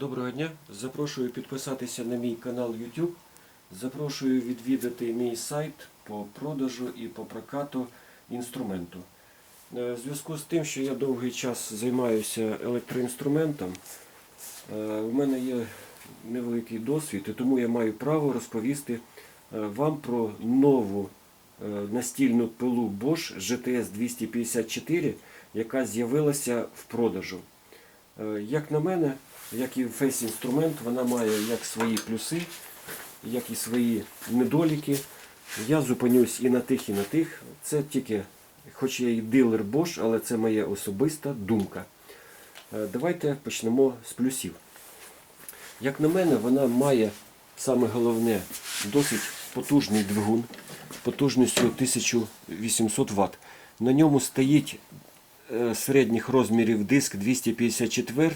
Доброго дня. Запрошую підписатися на мій канал YouTube. Запрошую відвідати мій сайт по продажу і по прокату інструменту. Е, В зв'язку з тим, що я довгий час займаюся електроінструментом, е, у мене є невеликий досвід, і тому я маю право розповісти е, вам про нову настільну пилу Bosch GTS 254, яка з'явилася в продажу. Як на мене, як і весь інструмент, вона має як свої плюси, як і свої недоліки. Я зупинюсь і на тих, і на тих. Це тільки, хоч я і дилер Bosch, але це моя особиста думка. Е, Давайте почнемо з плюсів. Як на мене, вона має саме головне досить потужний двигун потужністю 1800 Вт. На ньому стоїть середніх розмірів диск 254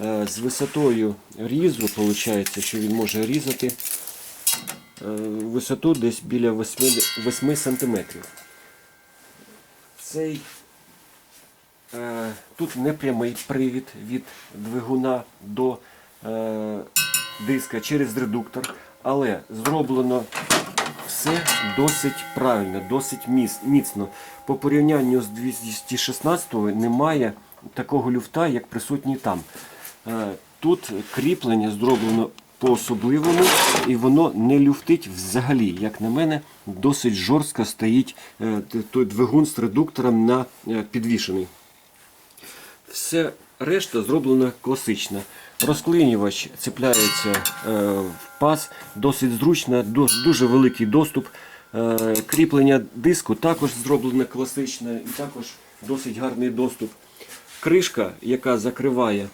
е, з висотою різу, виходить, що він може різати е, висоту десь біля 8, 8 см. Цей Е, Тут непрямий привід від двигуна до е, диска через редуктор, але зроблено все досить правильно, досить міцно. По порівнянню з 216 немає такого люфта, як присутній там. Е, Тут кріплення зроблено по-особливому і воно не люфтить взагалі. Як на мене, досить жорстко стоїть е, той двигун з редуктором на е, підвішений. Все решта зроблено класично. Розклинювач цепляється е, в паз, досить зручно, дуже великий доступ. Е, кріплення диску також зроблено класично і також досить гарний доступ. Кришка, яка закриває,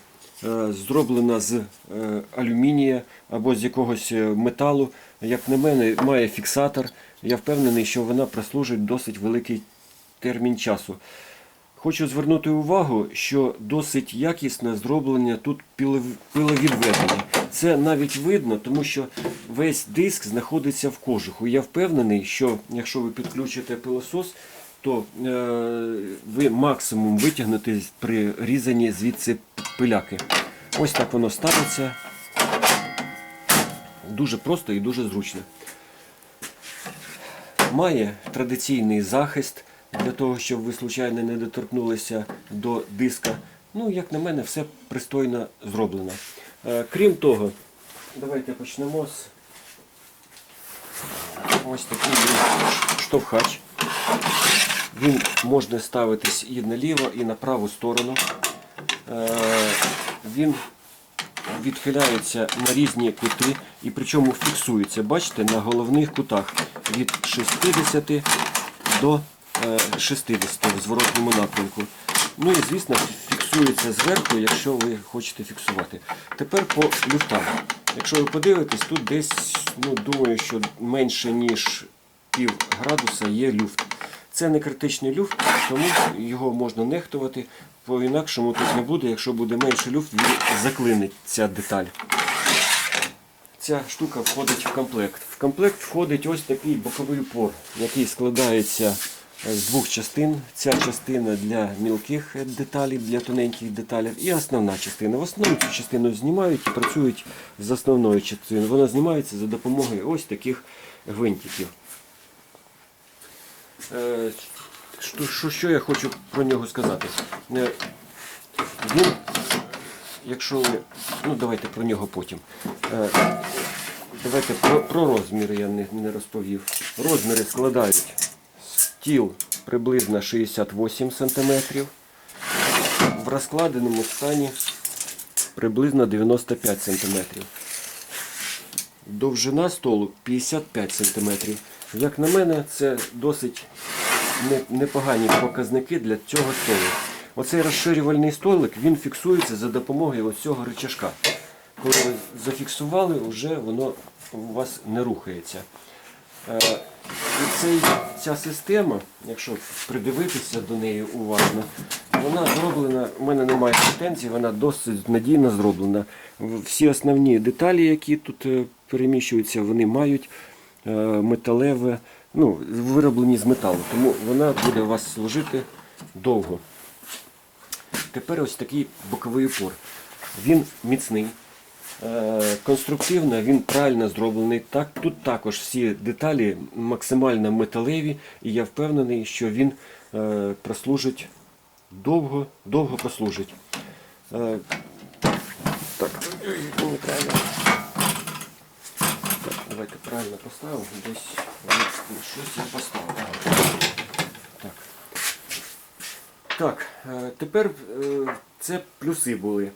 е, зроблена з алюмінія або з якогось металу. Як на мене, має фіксатор. Я впевнений, що вона прослужить досить великий термін часу. Хочу звернути увагу, що досить якісно зроблення тут пиловідведення. Це навіть видно, тому що весь диск знаходиться в кожуху. Я впевнений, що якщо ви підключите пилосос, то е, ви максимум витягнете при різанні звідси пиляки. Ось так воно ставиться. Дуже просто і дуже зручно. Має традиційний захист для того, щоб ви случайно не доторкнулися до диска. Ну, як на мене, все пристойно зроблено. Е, Крім того, давайте почнемо з ось такий штовхач. Він може ставитись і наліво, і на праву сторону. Е, Він відхиляється на різні кути і причому фіксується, бачите, на головних кутах від 60 до е, 60 в зворотному напрямку. Ну і звісно фіксується зверху, якщо ви хочете фіксувати. Тепер по люфтам. Якщо ви подивитесь, тут десь, ну думаю, що менше ніж пів градуса є люфт. Це не критичний люфт, тому його можна нехтувати. По інакшому тут не буде, якщо буде менше люфт, він заклинить ця деталь. Ця штука входить в комплект. В комплект входить ось такий боковий упор, який складається е, з двох частин. Ця частина для мілких е, деталей, для тоненьких деталей, і основна частина. В основному цю частину знімають і працюють з основною частиною. Вона знімається за допомогою ось таких гвинтиків. Е, Що, що, я хочу про нього сказати? Е, Він, якщо ви. Ну, давайте про нього потім. Е, Давайте про, про розміри я не, не розповів. Розміри складають стіл приблизно 68 см. В розкладеному стані приблизно 95 см. Довжина столу 55 см. Як на мене, це досить непогані показники для цього столу. Оцей розширювальний столик він фіксується за допомогою ось цього рычажка. Коли ви зафіксували, вже воно у вас не рухається. Ця система, якщо придивитися до неї уважно, вона зроблена, у мене немає претензій, вона досить надійно зроблена. Всі основні деталі, які тут е, переміщуються, вони мають е, металеве, ну, вироблені з металу, тому вона буде у вас служити довго. Тепер ось такий боковий упор. Він міцний, конструктивно, він правильно зроблений. Так, тут також всі деталі максимально металеві, і я впевнений, що він е, прослужить довго, довго прослужить. Е, так, неправильно. Так, давайте правильно поставимо. Десь щось я поставив. Так. Так, е, тепер е, це плюси були.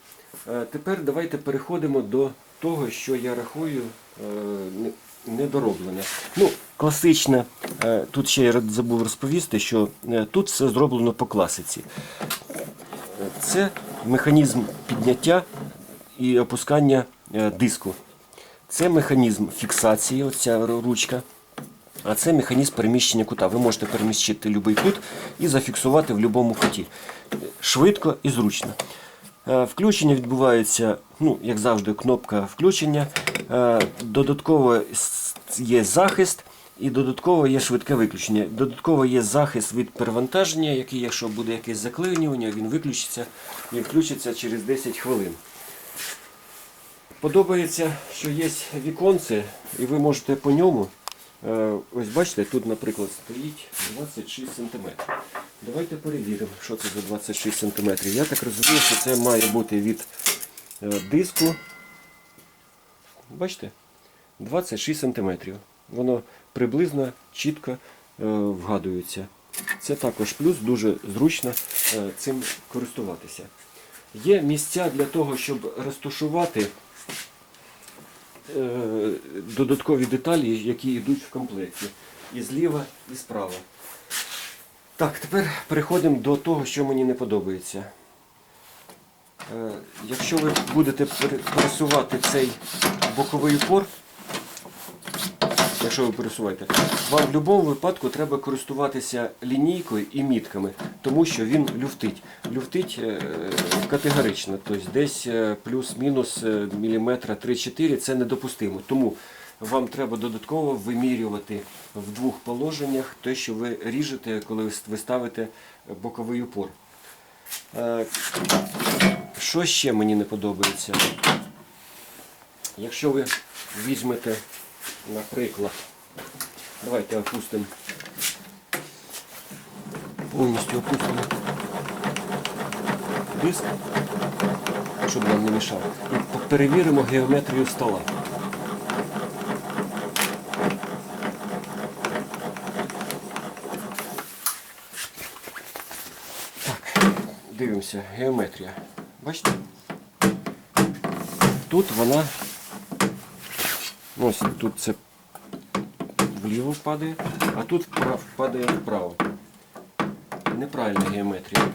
Е, Тепер давайте переходимо до того, що я рахую е, недороблене. Ну, класичне, е, тут ще я забув розповісти, що тут все зроблено по класиці. Це механізм підняття і опускання диску. Це механізм фіксації, оця ручка. А це механізм переміщення кута. Ви можете переміщити будь-який кут і зафіксувати в будь-якому куті. Швидко і зручно. Е, Включення відбувається, ну, як завжди, кнопка включення. Е, Додатково є захист і додатково є швидке виключення. Додатково є захист від перевантаження, який, якщо буде якесь заклинювання, він виключиться і включиться через 10 хвилин. Подобається, що є віконце, і ви можете по ньому. Е, Ось бачите, тут, наприклад, стоїть 26 см. Давайте перевіримо, що це за 26 см. Я так розумію, що це має бути від е, диску. Бачите? 26 см. Воно приблизно чітко е, вгадується. Це також плюс, дуже зручно цим користуватися. Є місця для того, щоб розташувати додаткові деталі, які йдуть в комплекті. І зліва, і справа. Так, тепер переходимо до того, що мені не подобається. Е, Якщо ви будете пересувати цей боковий упор, якщо ви пересуваєте, вам в будь-якому випадку треба користуватися лінійкою і мітками, тому що він люфтить. Люфтить е, категорично, тобто десь е, плюс-мінус е, міліметра 3-4 це недопустимо. Тому вам треба додатково вимірювати в двох положеннях те, що ви ріжете, коли ви ставите боковий упор. Що ще мені не подобається? Якщо ви візьмете, наприклад, давайте опустимо, повністю опустимо диск, щоб нам не мішав, і перевіримо геометрію стола. Дивимося, геометрія. Бачите? Тут вона Ось тут це вліво падає, а тут вправо, падає вправо. Неправильна геометрія.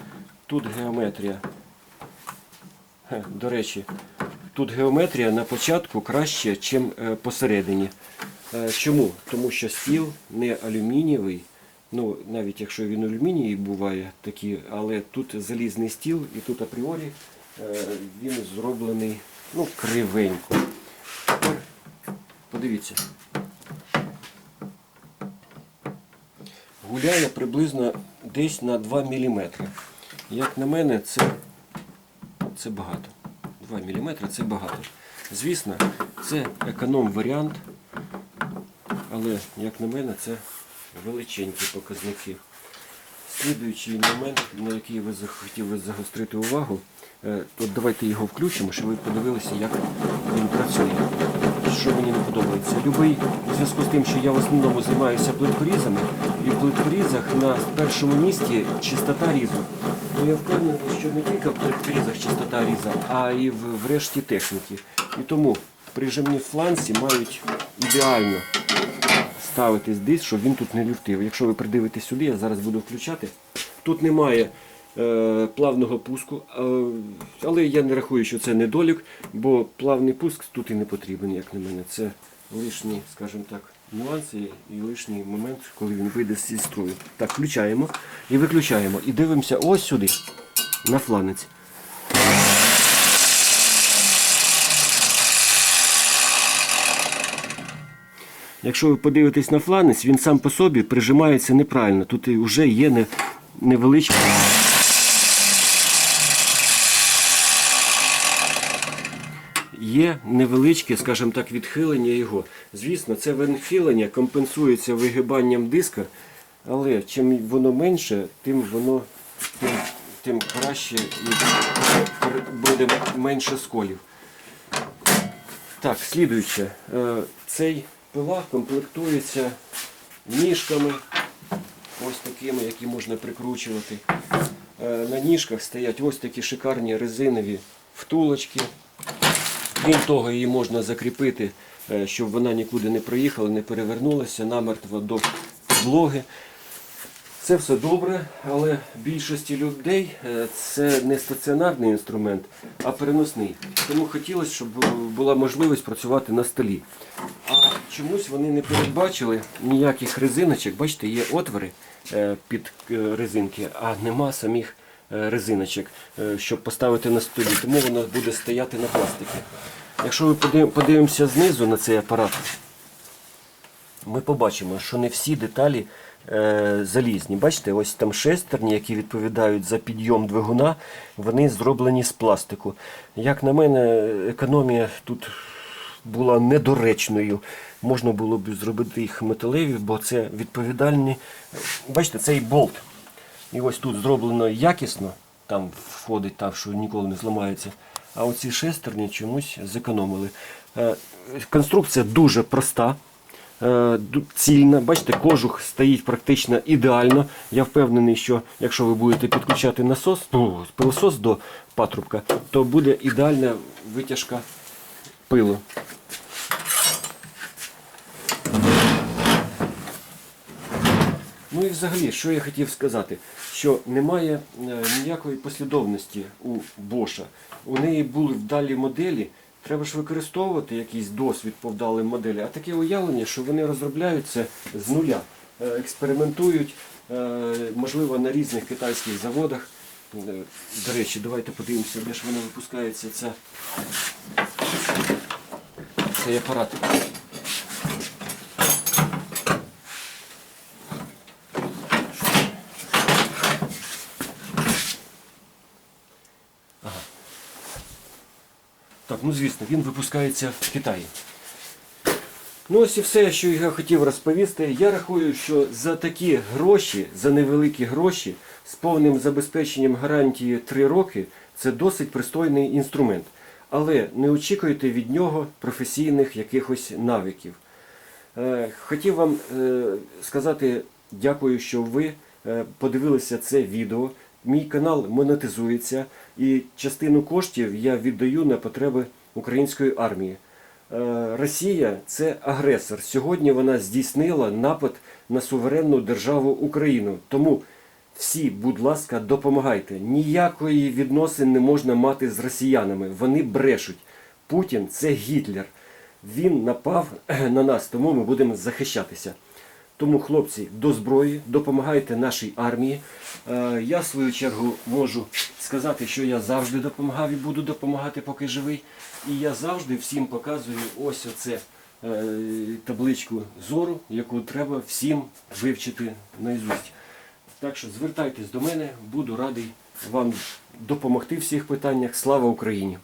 Тут геометрія. До речі, тут геометрія на початку краще, ніж посередині. Е, Чому? Тому що стіл не алюмінієвий. Ну, навіть якщо він алюмінієвий буває такі, але тут залізний стіл і тут апріорі е, він зроблений ну, кривенько. Тепер Подивіться. Гуляє приблизно десь на 2 мм. Як на мене, це, це багато. 2 мм це багато. Звісно, це економ варіант, але, як на мене, це величенькі показники. Слідуючий момент, на який ви захотіли загострити увагу, е, от давайте його включимо, щоб ви подивилися, як він працює. Що мені не подобається. Любий, у зв'язку з тим, що я в основному займаюся плиткорізами, і в плиткорізах на першому місці чистота різу. Ну, я впевнений, що не тільки в плиткорізах чистота різа, а і в, в решті техніки. І тому прижимні фланці мають ідеально ставитись десь, щоб він тут не люфтив. Якщо ви придивитесь сюди, я зараз буду включати. Тут немає плавного пуску, е, але я не рахую, що це недолік, бо плавний пуск тут і не потрібен, як на мене. Це лишні, скажімо так, нюанси і лишній момент, коли він вийде зі строю. Так, включаємо і виключаємо. І дивимося ось сюди, на фланець. Якщо ви подивитесь на фланець, він сам по собі прижимається неправильно. Тут вже є не, є невеличке, скажімо так, відхилення його. Звісно, це відхилення компенсується вигибанням диска, але чим воно менше, тим воно тим, тим краще і буде менше сколів. Так, слідуюче. Е, Цей пила комплектується ніжками, ось такими, які можна прикручувати. Е, На ніжках стоять ось такі шикарні резинові втулочки. Крім того, її можна закріпити, е, щоб вона нікуди не проїхала, не перевернулася намертво до підлоги. Це все добре, але більшості людей е, це не стаціонарний інструмент, а переносний. Тому хотілося, щоб була можливість працювати на столі. А чомусь вони не передбачили ніяких резиночок. Бачите, є отвори е, під резинки, а нема самих резиночок, е, щоб поставити на столі. Тому воно буде стояти на пластикі. Якщо подив- подивимося знизу на цей апарат, ми побачимо, що не всі деталі е, залізні. Бачите, ось там шестерні, які відповідають за підйом двигуна, вони зроблені з пластику. Як на мене, економія тут була недоречною. Можна було б зробити їх металеві, бо це відповідальні. Бачите, цей болт. І ось тут зроблено якісно, там входить так, що ніколи не зламається. А оці шестерні чомусь зекономили. Е, Конструкція дуже проста, е, цільна. Бачите, кожух стоїть практично ідеально. Я впевнений, що якщо ви будете підключати насос, ну, пилосос до патрубка, то буде ідеальна витяжка пилу. Ну і взагалі, що я хотів сказати, що немає е, ніякої послідовності у Боша. У неї були вдалі моделі, треба ж використовувати якийсь досвід по вдалим моделі, а таке уявлення, що вони розробляються з нуля, е, експериментують, е, можливо, на різних китайських заводах. До речі, давайте подивимося, де ж вона випускається ця, цей апарат. Так, ну звісно, він випускається в Китаї. Ну ось і все, що я хотів розповісти. Я рахую, що за такі гроші, за невеликі гроші, з повним забезпеченням гарантії 3 роки, це досить пристойний інструмент. Але не очікуйте від нього професійних якихось навиків. Е, Хотів вам е, сказати дякую, що ви е, подивилися це відео. Мій канал монетизується і частину коштів я віддаю на потреби української армії. Е, Росія це агресор. Сьогодні вона здійснила напад на суверенну державу Україну. Тому всі, будь ласка, допомагайте. Ніякої відносин не можна мати з росіянами. Вони брешуть. Путін це Гітлер. Він напав на нас, тому ми будемо захищатися. Тому, хлопці, до зброї, допомагайте нашій армії. Е, Я, в свою чергу, можу сказати, що я завжди допомагав і буду допомагати, поки живий. І я завжди всім показую ось оце е, табличку зору, яку треба всім вивчити наизусть. Так що звертайтесь до мене, буду радий вам допомогти в всіх питаннях. Слава Україні!